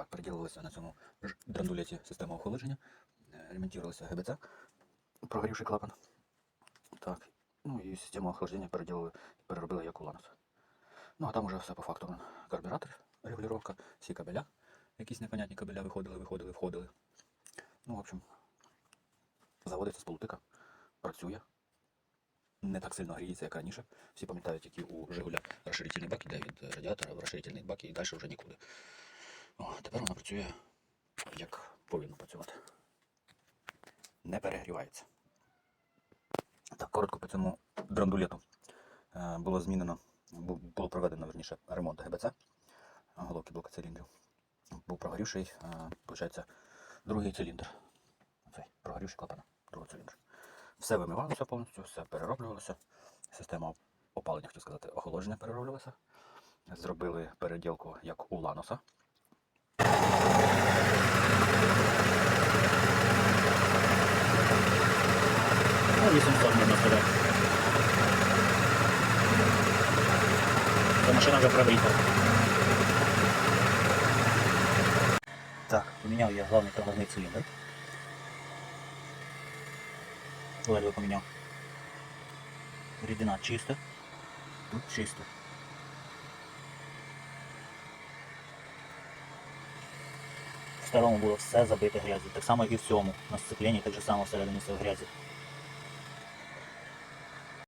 Так, переділилися на цьому драндулеті система охолодження, е, ремонтувалися ГБЦ, прогорівший клапан. Так, ну і систему охлаждення переділили, переробили як у Ланос. Ну а там уже все по факту. Карбюратор, регулювання, всі кабеля, якісь непонятні кабеля виходили, виходили, входили. Ну, в общем, заводиться з полутика, працює. Не так сильно гріється, як раніше. Всі пам'ятають, які у Жигуля розширительний бак іде від радіатора в розширительний бак і далі вже нікуди. О, тепер вона працює як повинно працювати. Не перегрівається. Так, коротко по цьому драндулету е, було змінено, було проведено верніше ремонт ГБЦ, е, головки блока циліндрів. Був прогорівший, виходить, другий циліндр. Цей прогорівший клапан другого циліндру. Все вимивалося повністю, все перероблювалося. Система опалення, хотів сказати, охолодження перероблювалася. Зробили переділку як у Ланоса. Ну, 800 можна сказати. Ця машина вже пробита. Так, поміняв я главний тормозний циліндр. Ледве поміняв. Рідина чиста. Тут чисто. В старому було все забите грязю. Так само і в цьому. На сцепленні так же само всередині все в грязі.